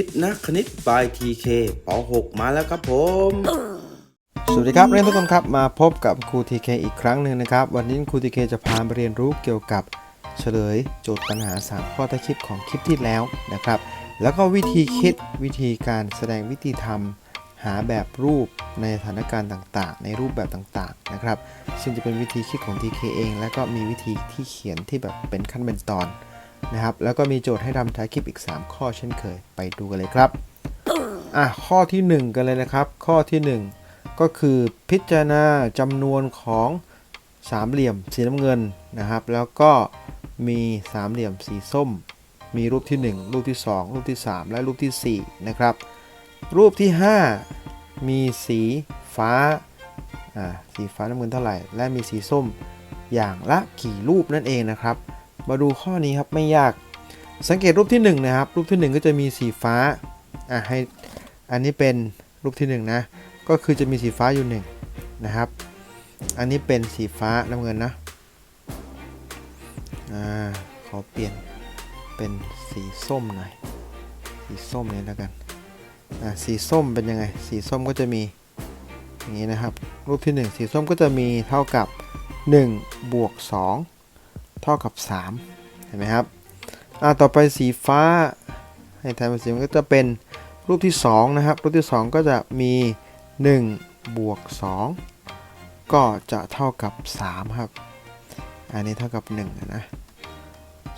คิดนักคณิต by TK ป .6 มาแล้วครับผม สวัสดีครับเรียนทุกคนครับมาพบกับครูทีเคอีกครั้งหนึ่งนะครับ วันนี้ครูทีเคจะพามาเรียนรู้เกี่ยวกับเฉลยโจทย์ปัญหา3ข้อใต้คลิปของคลิปที่แล้วนะครับ แล้วก็วิธีคิดวิธีการแสดงวิธีทำหาแบบรูปในสถานการณ์ต่างๆ ในรูปแบบต่างๆนะครับ ซึ่งจะเป็นวิธีคิดของ TK เอง แล้วก็มีวิธีที่เขียนที่แบบเป็นขั้นเป็นตอน นะครับ แล้วก็มีโจทย์ให้ทำท้ายคลิปอีก 3 ข้อเช่นเคยไปดูกันเลยครับอะข้อที่ 1 กันเลยนะครับ ข้อที่ 1 ก็คือพิจารณาจำนวนของสามเหลี่ยมสีน้ำเงินนะครับ แล้วก็มีสามเหลี่ยมสีส้ม มีรูปที่ 1 รูปที่ 2 รูปที่ 3 และรูปทีสี่4 นะครับ รูปที่ 5 มีสีฟ้าอ่าสีฟ้าน้ำเงินเท่าไหร่ และมีสีส้มอย่างละกี่รูปนั่นเองนะครับ มาดูข้อนี้ครับไม่ยาก สังเกตรูปที่1นะครับ รูปที่ 1 ก็จะมีสีฟ้าอะให้อันนี้เป็นรูปที่1นะก็คือจะมีสีฟ้าอยู่หนึ่งนะครับ อันนี้เป็นสีฟ้าน้ำเงินนะอ่าขอเปลี่ยนเป็นสีส้มหน่อยสีส้มเลยแล้วกันอ่าสีส้มเป็นยังไง สีส้มก็จะมีอย่างนี้นะครับ รูปที่ 1 สีส้มก็จะมีเท่ากับ1บวก2 เท่ากับ 3 เห็นไหมครับอ่าต่อไปสีฟ้า ให้แทนเป็นสีมันก็จะเป็นรูปที่ 2 นะครับ รูปที่ 2 ก็จะมี 1 บวก 2 ก็จะเท่ากับ 3 ครับ อันนี้เท่ากับ 1 นะ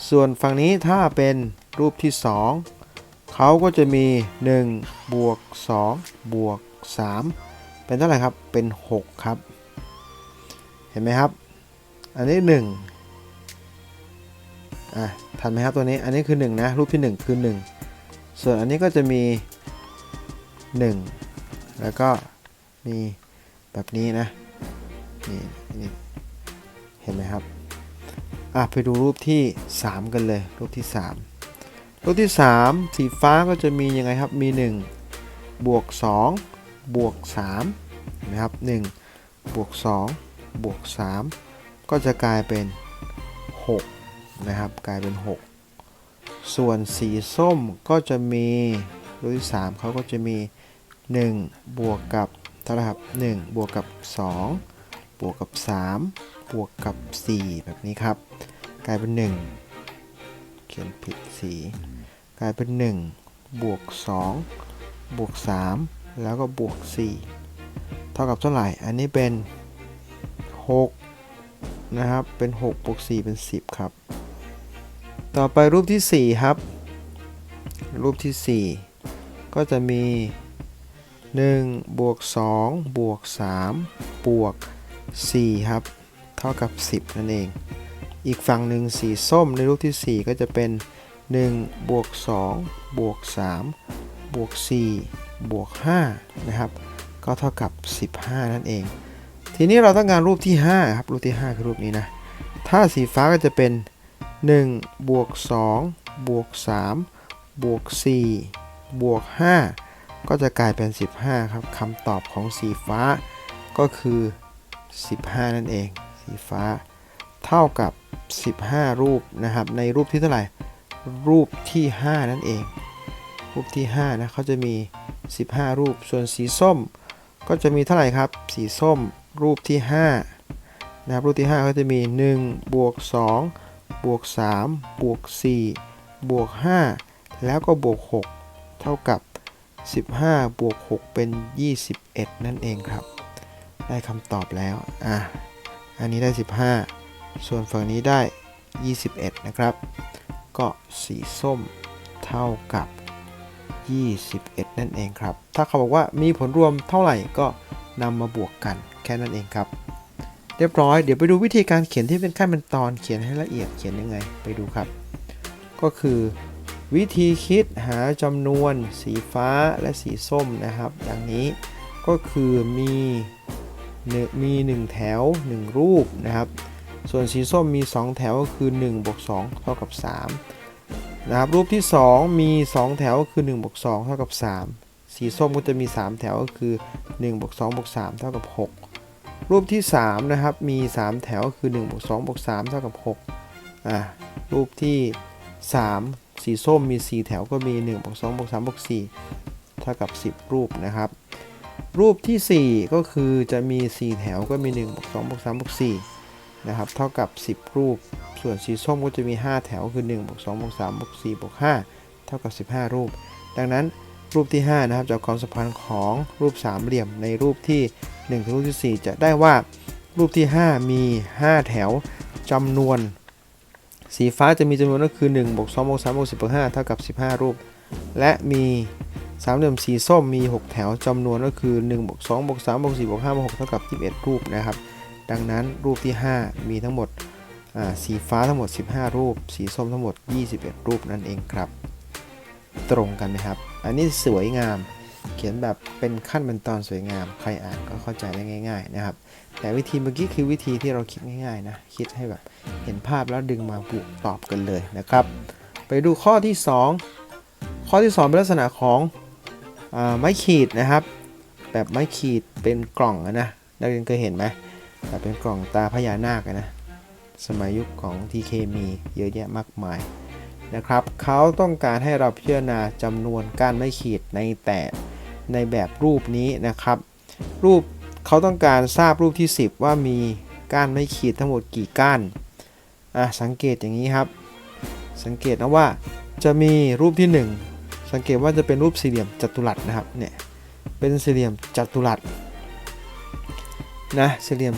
ส่วนฝั่งนี้ถ้าเป็นรูปที่ 2 เขาก็จะมี 1 บวก 2 บวก 3 เป็นเท่าไหร่ครับ เป็น 6 ครับ เห็นไหมครับ อันนี้ 1 อะทันไหมครับตัวนี้อันนี้คือ 1 นะ รูปที่ 1 คือ 1 ส่วนอันนี้ก็จะมี 1 แล้วก็มีแบบนี้นะนี่นี่เห็นไหมครับอะไปดูรูปที่ 3 กันเลย รูปที่ 3 รูปที่ 3 สีฟ้าก็จะมียังไงครับมี 1 บวก 2 บวก3นะครับ1บวก 2 บวก 3 ก็จะกลายเป็น 6 นะครับ กลายเป็น 6 ส่วนสีส้มก็จะมีรูปที่3เขาก็จะมี 1 บวกกับเท่าไหร่ครับ1บวกกับ 2 บวกกับ 3 บวกกับ 4 แบบนี้ครับ กลายเป็น 1 เขียนผิดสีกลายเป็น 1 บวก 2 บวก 3 แล้วก็บวก 4 เท่ากับเท่าไหร่ อันนี้เป็น 6 นะครับ เป็น 6 บวก 4 เป็น 10 ครับ ต่อไปรูปที่ 4 ครับ รูปที่ 4 ก็จะมี 1 บวก 2 บวก 3 บวก 4 ครับ เท่ากับ 10 นั่นเอง อีกฝั่งหนึ่งสีส้มในรูปที่ 4 ก็จะเป็น 1 บวก 2 บวก 3 บวก 4 บวก 5 นะครับ ก็เท่ากับ 15 นั่นเอง ทีนี้เราต้องการรูปที่ 5 ครับ รูปที่ 5 คือรูปนี้นะ ถ้าสีฟ้าก็จะเป็น1 บวก2บวก3บวก4บวก5ก็จะกลายเป็น 15 ครับคำตอบของสีฟ้า ก็คือ 15 นั่นเอง สีฟ้า เท่ากับ 15 รูปนะครับ ในรูปที่เท่าไหร่ รูปที่ 5 นั่นเอง รูปที่ 5 นะเขาจะมี 15 รูป ส่วนสีส้ม ก็จะมีเท่าไหร่ครับ สีส้มรูปที่5นะครับรูปที่ 5 ก็จะมี 1 บวก 2 บวก3บวก4บวก5แล้วก็บวก 6 เท่ากับ 15 บวก 6 เป็น 21 นั่นเองครับ ได้คำตอบแล้ว อะ อันนี้ได้ 15 ส่วนฝั่งนี้ได้ 21 นะครับ ก็สีส้มเท่ากับ 21 นั่นเองครับ ถ้าเขาบอกว่ามีผลรวมเท่าไหร่ก็นำมาบวกกันแค่นั้นเองครับ เรียบร้อย เดี๋ยวไปดูวิธีการเขียนที่เป็นขั้นเป็นตอนเขียนให้ละเอียดเขียนยังไงไปดูครับ ก็คือวิธีคิดหาจำนวนสีฟ้าและสีส้มนะครับ ดังนี้ก็คือมีหนึ่งมี1แถว 1 รูปนะครับ ส่วนสีส้มมี 2 แถวก็คือ1บวก2เท่ากับ3นะครับรูปที่ 2 มี 2 แถวก็คือ1บวก2เท่ากับ 3 สีส้มก็จะมี 3 แถวก็คือ1บวก2บวก3เท่ากับ6 รูปที่ 3 นะครับ มี 3 แถวก็คือ1บวก2บวก3เท่ากับ6อ่ารูปที่ 3 สีส้มมี 4 แถวก็มี1บวก2บวก3บวก4เท่ากับ 10 รูปนะครับ รูปทีสี่ 4 ก็คือจะมี 4 แถวก็มี1บวก2บวก3บวก4นะครับเท่ากับ 10 รูป ส่วนสีส้มก็จะมี 5 แถวคือ1บวก2บวก3บวก4บวก5เท่ากับ 15 รูป ดังนั้น รูปที่ 5 นะครับจากความสัมพันธ์ของรูปสามเหลี่ยมในรูปที่1ถึงรูปที่ 4 จะได้ว่ารูปที่ 5 มี 5 แถวจำนวน สีฟ้าจะมีจำนวนก็คือ1บวก2บวก3บวก10บวก5เท่ากับ 15 รูป และมีสามเหลี่ยมสีส้มมี 6 แถวจำนวนก็คือ1บวก2บวก3บวก4บวก5บวก6เท่ากับ 21 รูปนะครับ ดังนั้นรูปที่ 5 มีทั้งหมดสีฟ้าทั้งหมด 15 รูป สีส้มทั้งหมด 21 รูปนั่นเองครับ ตรงกันไหมครับ อันนี้สวยงาม เขียนแบบเป็นขั้นเป็นตอนสวยงาม ใครอ่านก็เข้าใจได้ง่าย ๆ นะครับ แต่วิธีเมื่อกี้คือวิธีที่เราคิดง่ายๆนะ คิดให้แบบเห็นภาพแล้วดึงมาบุตอบกันเลยนะครับ ไปดูข้อที่ 2 ข้อที่ 2 เป็นลักษณะของอไม้ขีดนะครับ แบบไม้ขีดเป็นกล่องนะนักเรียนเคยเห็นไหมแบบเป็นกล่องตาพญานาคนะ สมัยยุคของ TK มีเยอะแยะมากมาย นะครับเขาต้องการให้เราพิจารณาจำนวนก้านไม้ขีดในแต่ในแบบรูปนี้นะครับ รูปเขาต้องการทราบรูปที่ 10 ว่ามีก้านไม้ขีดทั้งหมดกี่ก้านอะสังเกตอย่างนี้ครับ สังเกตนะว่าจะมีรูปที่ 1 สังเกตว่าจะเป็นรูปสี่เหลี่ยมจัตุรัสนะครับเนี่ยเป็นสี่เหลี่ยมจัตุรัสนะสี่เหลี่ยม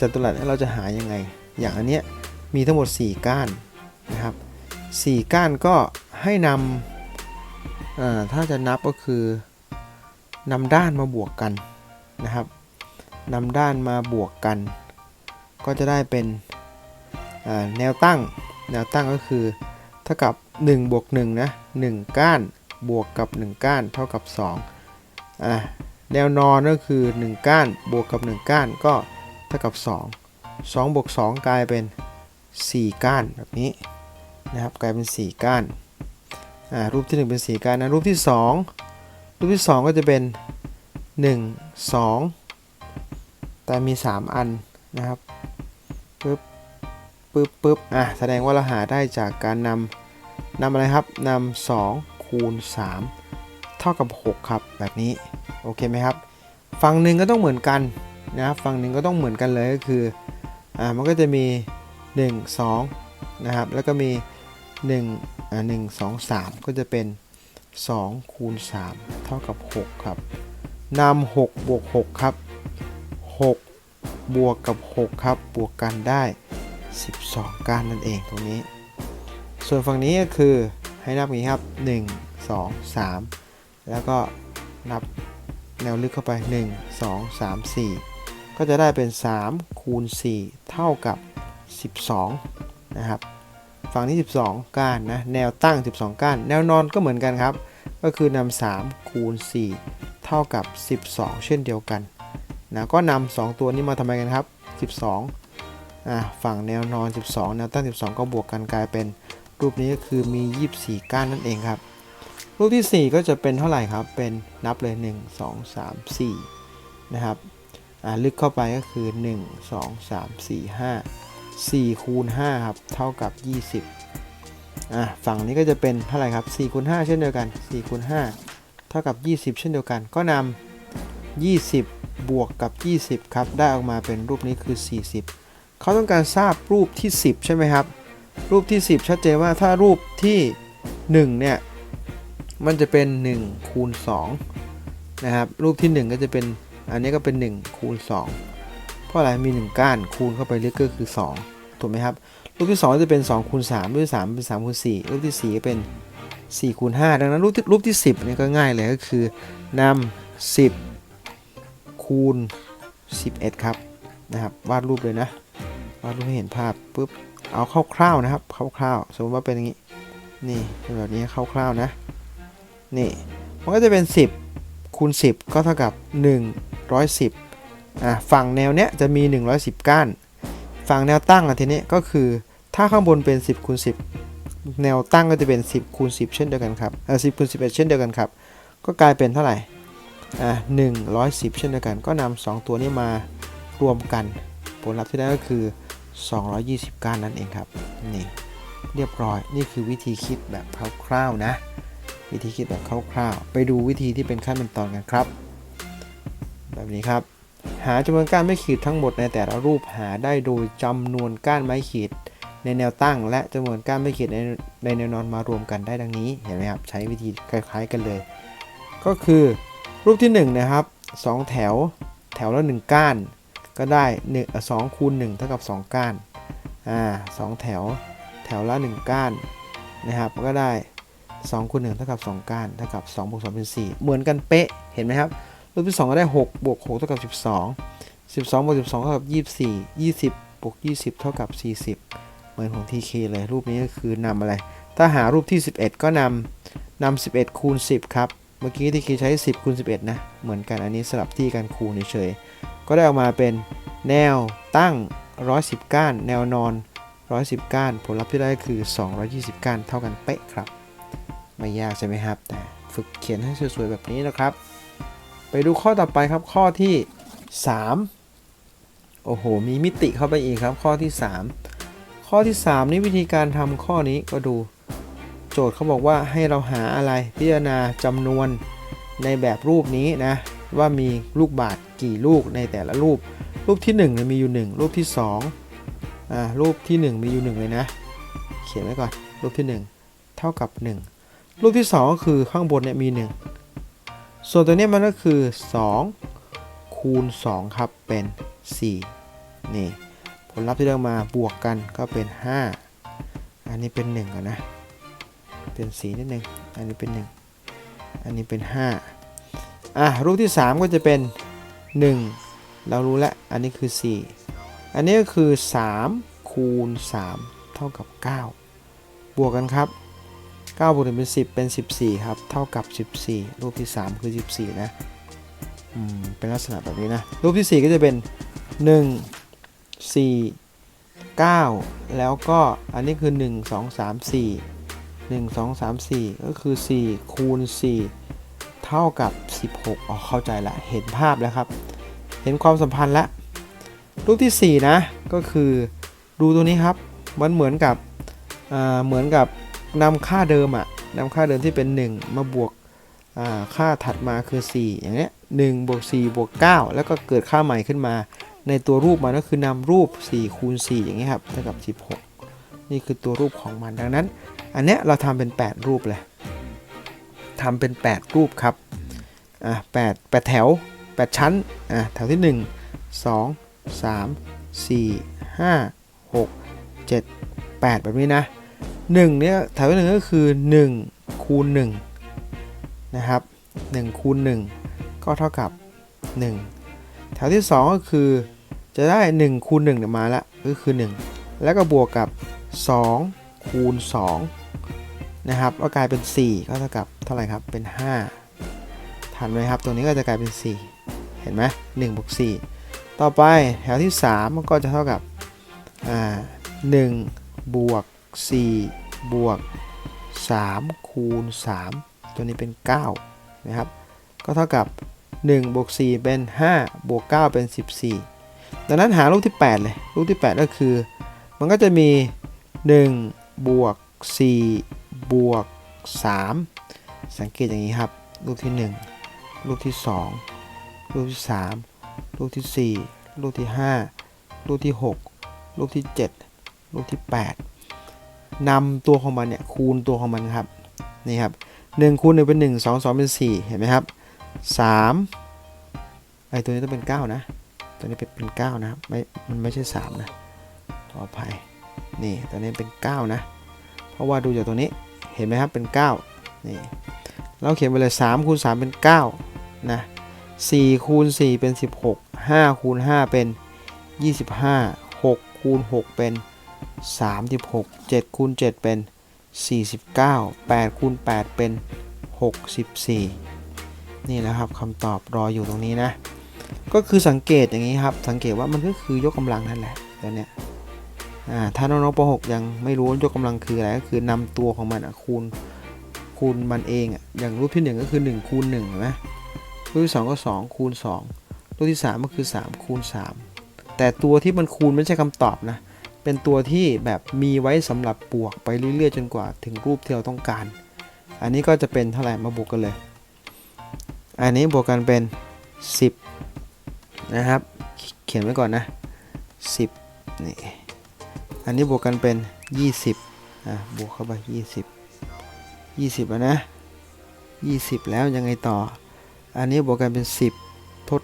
จัตุรัสเราจะหายังไง อย่างอันเนี้ยมีทั้งหมด 4 ก้านนะครับ 4 ก้านก็ให้นำถ้าจะนับก็คือนำด้านมาบวกกันนะครับนำด้านมาบวกกัน ก็จะได้เป็นแนวตั้ง แนวตั้งก็คือเท่ากับ1บวก1นะ1ก้านบวกกับ 1 ก้านเท่ากับ2อ่าแนวนอนก็คือ 1 ก้านบวกกับ 1 ก้านก็เท่ากับ 2 2บวก2กลายเป็น 4 ก้านแบบนี้ นะครับกลายเป็น 4 ก้านอ่ารูปที่ 1 เป็น 4 ก้านนะรูปที่ 2 รูปที่ 2 ก็จะเป็น 1 2 แต่มี 3 อันนะครับปึ๊บปึ๊บปึ๊บอะแสดงว่าเราหาได้จากการนำนำอะไรครับนำ2คูณ 3 เท่ากับ 6 ครับแบบนี้โอเคไหมครับ ฝั่งหนึ่งก็ต้องเหมือนกันนะครับฝั่งหนึ่งก็ต้องเหมือนกันเลยก็คืออ่ามันก็จะมี 1 2 นะครับ แล้วก็มี1อ่า1 2 3 ก็จะเป็น 2 คูณ 3 เท่ากับ 6 ครับนำ6บวก6ครับ 6 บวกกับ 6 ครับ บวกกันได้ 12ก้านนั่นเองตรงนี้ ส่วนฝั่งนี้ก็คือให้นับอย่างนี้ครับ 1 2 3 แล้วก็นับแนวลึกเข้าไป 1 2 3 4 ก็จะได้เป็น 3 คูณ 4 เท่ากับ 12 นะครับฝั่งนี้12 ก้านนะแนวตั้ง 12 ก้าน แนวนอนก็เหมือนกันครับ ก็คือนำ3คูณ4เท่ากับ 12 เช่นเดียวกันนะก็นำ2ตัวนี้มาทำไมกันครับ 12อะฝั่งแนวนอน 12 แนวตั้ง 12 ก็บวกกันกลายเป็นรูปนี้ก็คือมี 24 ก้านนั่นเองครับ รูปที่ 4 ก็จะเป็นเท่าไหร่ครับเป็นนับเลย 1 2 3 4 นะครับอ่าลึกเข้าไปก็คือ 1 2 3 4 5 4คูณ5ครับเท่ากับ 20อะฝั่งนี้ก็จะเป็นเท่าไหร่ครับ4คูณ5เช่นเดียวกัน4คูณ5เท่ากับ 20 เช่นเดียวกัน ก็นำ20 บวกกับ 20 ครับ ได้ออกมาเป็นรูปนี้คือ 40 เขาต้องการทราบรูปที่ 10 ใช่ไหมครับ รูปที่ 10 ชัดเจนว่าถ้ารูปที่ 1 เนี่ย มันจะเป็น 1 คูณ2นะครับ รูปที่ 1 ก็จะเป็น อันนี้ก็เป็น 1 คูณ2 เพราะอะไรมี 1 ก้านคูณเข้าไปลึกก็คือ 2 ถูกไหมครับ รูปที่ 2 จะเป็น2คูณ3รูปที่3เป็น3คูณ4รูปที่ 4 ก็เป็น4คูณ5ดังนั้นรูปที่รูปที่ 10นี่ก็ง่ายเลยก็คือนำ10 คูณ 11 ครับนะครับ วาดรูปเลยนะ วาดรูปให้เห็นภาพปุ๊บเอาคร่าวๆนะครับคร่าวๆสมมติว่าเป็นอย่างนี้นี่เป็นแบบนี้คร่าวๆนะนี่มันก็จะเป็น 10คูณ10 ก็เท่ากับ 110 อะฝั่งแนวเนี้ยจะมี 110 ก้าน ฝั่งแนวตั้งอะทีนี้ก็คือถ้าข้างบนเป็น 10คูณ10 แนวตั้งก็จะเป็น 10คูณ10 เช่นเดียวกันครับเออ10คูณ11เช่นเดียวกันครับ ก็กลายเป็นเท่าไหร่อะ110เช่นเดียวกัน ก็นำ2ตัวนี้มารวมกัน ผลลัพธ์ที่ได้ก็คือ 220 ก้านนั่นเองครับนี่เรียบร้อยนี่คือวิธีคิดแบบคร่าวๆนะ วิธีคิดแบบคร่าวๆ ไปดูวิธีที่เป็นขั้นเป็นตอนกันครับ แบบนี้ครับ หาจำนวนก้านไม้ขีดทั้งหมดในแต่ละรูปหาได้โดยจำนวนก้านไม้ขีด ในแนวตั้ง และจำนวนก้านไม้ขีดในในแนวนอนมารวมกันได้ดังนี้เห็นไหมครับใช้วิธีคล้าย ๆกันเลย ก็คือรูปที่1นะครับ2 แถวแถวละ1ก้าน ก็ได้1 2คูณ1เท่ากับ 2 ก้านอ่าสองแถวแถวละ 1 ก้านนะครับก็ได้2คูณ1เท่ากับ 2 ก้านเท่ากับ2บวก2เป็น4เหมือนกันเป๊ะเห็นไหมครับ รูปที่ 2 ก็ได้ 6 บวก6เท่ากับ 12 12 บวก 12 เท่ากับ 24 20 บวก 20 เท่ากับ 40 เหมือนของ TK เลย รูปนี้ก็คือนำอะไร ถ้าหารูปที่ 11 ก็นำนำ11 คูณ 10 ครับ เมื่อกี้ที่คีใช้ 10 คูณ 11 นะ เหมือนกัน อันนี้สลับที่กันคูณเฉยๆ ก็ได้ออกมาเป็นแนวตั้ง 110 ก้าน แนวนอน 110 ก้าน ผลลัพธ์ที่ได้คือ 220 ก้าน เท่ากันเป๊ะครับ ไม่ยากใช่ไหมครับ แต่ฝึกเขียนให้สวยๆแบบนี้นะครับ ไปดูข้อต่อไปครับข้อที่ 3 โอ้โห มีมิติเข้าไปอีกครับ ข้อที่ 3 ข้อที่ 3 นี่วิธีการทำข้อนี้ก็ดู โจทย์เขาบอกว่าให้เราหาอะไรพิจารณาจำนวนในแบบรูปนี้นะ ว่ามีลูกบาศก์กี่ลูกในแต่ละรูป รูปที่1เนี่ยมีอยู่ 1 รูปที่2อ่ารูปที่ 1 มีอยู่ 1 เลยนะ เขียนไว้ก่อนรูปที่ 1 เท่ากับ 1 รูปที่ 2 ก็คือข้างบนเนี่ยมี 1 ส่วนตัวนี้มันก็คือ 2 คูณ 2 ครับ เป็น 4 นี่ ผลลัพธ์ที่ได้มาบวกกันก็เป็น 5 อันนี้เป็น 1 ก่อนนะ เป็นสีนิดนึง อันนี้เป็น 1 อันนี้เป็น 5 อะ รูปที่ 3 ก็จะเป็น 1 เรารู้แล้ว อันนี้คือ 4 อันนี้ก็คือ 3 คูณ 3 เท่ากับ 9 บวกกันครับ 9บวก1เป็น 10 เป็น 14 ครับ เท่ากับ 14 รูปที่ 3 คือ 14 นะ อืม เป็นลักษณะแบบนี้นะ รูปที่ 4 ก็จะเป็น 1 4 9 แล้วก็อันนี้คือ 1 2 3 4 1 2 3 4 ก็คือ 4 คูณ 4 เท่ากับ 16 อ๋อ เข้าใจละ เห็นภาพแล้วครับ เห็นความสัมพันธ์ละ รูปที่ 4 นะ ก็คือดูตัวนี้ครับ มันเหมือนกับ อ่า เหมือนกับ นำค่าเดิมอะนำค่าเดิมที่เป็น 1 มาบวกค่าถัดมาคือ 4 อย่างเงี้ย1บวก4บวก9แล้วก็เกิดค่าใหม่ขึ้นมา ในตัวรูปมันก็คือนำรูป 4 คูณ 4 อย่างเงี้ยครับเท่ากับ 16 นี่คือตัวรูปของมันดังนั้น อันเนี้ยเราทำเป็น 8 รูปเลยทำเป็น 8 รูปครับอะ8 8แถว 8 ชั้นอะแถวที่ 1 2 3 4 5 6 7 8 แบบนี้นะ 1เนี่ยแถวที่1ก็คือ 1 คูณ 1 นะครับ 1 คูณ 1 ก็เท่ากับ 1 แถวที่ 2 ก็คือจะได้ 1 คูณ1เนี่ยมาละก็คือ 1 แล้วก็บวกกับ 2 คูณ 2 นะครับก็กลายเป็น 4 ก็เท่ากับเท่าไหร่ครับเป็น5ทันไหมครับตัวนี้ก็จะกลายเป็น 4 เห็นไหม1บวก4 ต่อไปแถวที่ 3 มันก็จะเท่ากับอ่า1บวก 4 บวก 3 คูณ 3 ตัวนี้เป็น 9 นะครับ ก็เท่ากับ 1 บวก 4 เป็น 5 บวก 9 เป็น 14 ดังนั้นหารูปที่ 8 เลยรูปที่ 8 ก็คือ มันก็จะมี 1 บวก 4 บวก 3 สังเกตอย่างนี้ครับรูปที่1รูปที่2รูปที่3รูปที่4รูปที่5รูปที่6รูปที่7รูปที่ 8 นำตัวของมันเนี่ยคูณตัวของมันครับนี่ครับ1คูณ1เป็น 1 2 2 เป็น 4 เห็นไหมครับ3ไอตัวนี้ต้องเป็น 9 นะ ตัวนี้เป็นเป็น9นะครับไม่มันไม่ใช่ 3 นะขออภัยนี่ตัวนี้เป็น 9 นะ เพราะว่าดูจากตัวนี้เห็นไหมครับเป็น 9 นี่เราเขียนไปเลย3คูณ3เป็น 9 นะ4คูณ4เป็น 16 5คูณ5เป็น 25 6คูณ6เป็น 36 7คูณ7เป็น 49 8คูณ8เป็น 64 นี่นะครับคำตอบรออยู่ตรงนี้นะ ก็คือสังเกตอย่างนี้ครับ สังเกตว่ามันก็คือยกกำลังนั่นแหละตัวเนี้ยถ้าน้องๆป .6 ยังไม่รู้ว่ายกกำลังคืออะไรก็คือนำตัวของมันคูณคูณมันเองอะอย่างรูปที่ 1 ก็คือ 1 คูณ1เห็นไหมรูปที่ 2 ก็ 2 คูณ 2 รูปที่ 3 ก็คือ 3 คูณ 3 แต่ตัวที่มันคูณไม่ใช่คำตอบนะ เป็นตัวที่แบบมีไว้สำหรับบวกไปเรื่อยๆ จนกว่าถึงรูปที่เราต้องการ อันนี้ก็จะเป็นเท่าไหร่มาบวกกันเลย อันนี้บวกกันเป็น 10 นะครับ เขียนไว้ก่อนนะ 10 นี่ อันนี้บวกกันเป็น 20อะบวกเข้าไป 20 20แล้วนะ 20 แล้วยังไงต่อ อันนี้บวกกันเป็น 10 ทด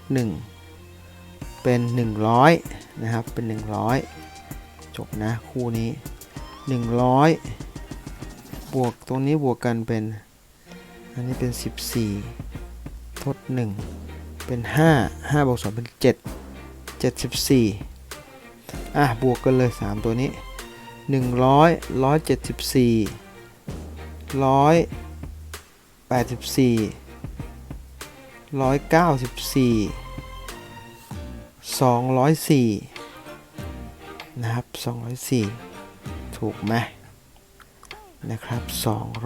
1 เป็น 100 นะครับ เป็น 100 จบนะคู่นี้ 100 บวกตรงนี้บวกกันเป็น อันนี้เป็น 14 ทด 1 เป็น 5 5บวก2เป็น 7 74 อะ บวกกันเลย 3 ตัวนี้ 100 174 184 194 204 นะครับ 204 ถูกไหมนะครับ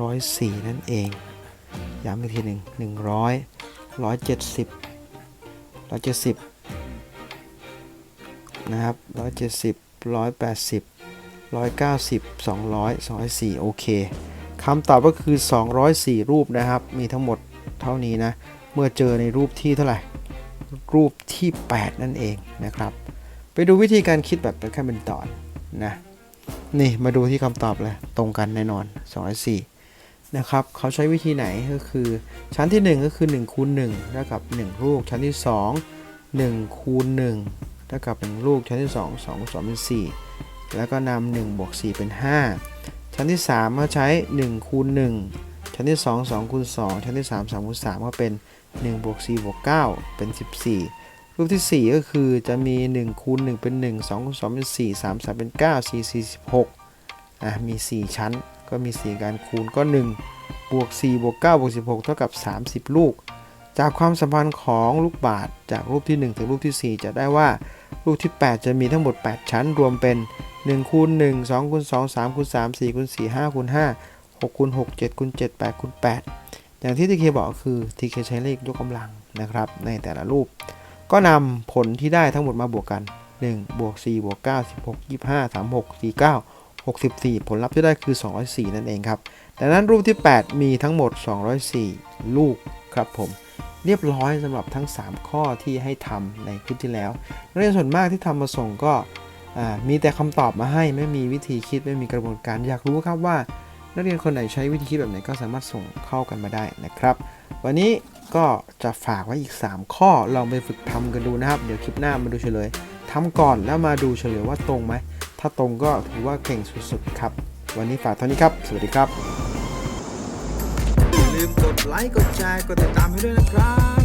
204 นั่นเอง ย้ำอีกทีหนึ่ง100 170 170 นะครับ 170 180 190 200 204 โอเคคำตอบก็คือ 204 รูปนะครับ มีทั้งหมดเท่านี้นะ เมื่อเจอในรูปที่เท่าไหร่ รูปที่ 8 นั่นเองนะครับ ไปดูวิธีการคิดแบบเป็นขั้นเป็นตอนนะนี่มาดูที่คำตอบเลยตรงกันแน่นอน204นะครับเขาใช้วิธีไหนก็คือ ชั้นที่ 1 ก็คือ1คูณ1เท่ากับ 1 ลูก ชั้นที่ 2 1คูณ1เท่ากับ 1 ลูก ชั้นที่ 2 2คูณ2เป็น4 แล้วก็นำ1บวก4เป็น 5 ชั้นที่3ก็ใช้1คูณ1ชั้นที่ 2 2คูณ2ชั้นที่ 3 3คูณ3ก็เป็น1บวก4บวก9เป็น 14 รูปที่ 4 ก็คือจะมี1คูณ1เป็น1 2คูณ2เป็น4 3 3เป็น9 4 4 16อะมี 4 ชั้น ก็มี 4 การคูณก็ 1 บวก 4 บวก 9 บวก 16 เท่ากับ 30 ลูก จากความสัมพันธ์ของลูกบาศก์จากรูปที่ 1 ถึงรูปที่ 4 จะได้ว่ารูปที่ 8 จะมีทั้งหมด 8 ชั้น รวมเป็น1คูณ1 2คูณ2 3คูณ3 4คูณ4 5คูณ5 6คูณ6 7คูณ7 8คูณ8อย่างที่ทีเคบอกคือทีเคใช้เลขยกกำลังนะครับในแต่ละรูป ก็นำผลที่ได้ทั้งหมดมาบวกกัน 1 บวก 4 บวก 9 16 25 36 49 64 ผลลัพธ์ที่ได้คือ 204 นั่นเองครับดังนั้นรูปที่ 8 มีทั้งหมด 204 ลูกครับผม เรียบร้อยสำหรับทั้ง 3 ข้อที่ให้ทำในคลิปที่แล้วนักเรียนส่วนมากที่ทำมาส่งก็มีแต่คำตอบมาให้ไม่มีวิธีคิดไม่มีกระบวนการอยากรู้ครับว่า นักเรียนคนไหนใช้วิธีคิดแบบไหนก็สามารถส่งเข้ากันมาได้นะครับ วันนี้ ก็จะฝากไว้อีก 3 ข้อลองไปฝึกทำกันดูนะครับ เดี๋ยวคลิปหน้ามาดูเฉลยทำก่อนแล้วมาดูเฉลยว่าตรงไหม ถ้าตรงก็ถือว่าเก่งสุดๆครับ วันนี้ฝากเท่านี้ครับ สวัสดีครับ อย่าลืมกดไลค์กดแชร์กดติดตามให้ด้วยนะครับ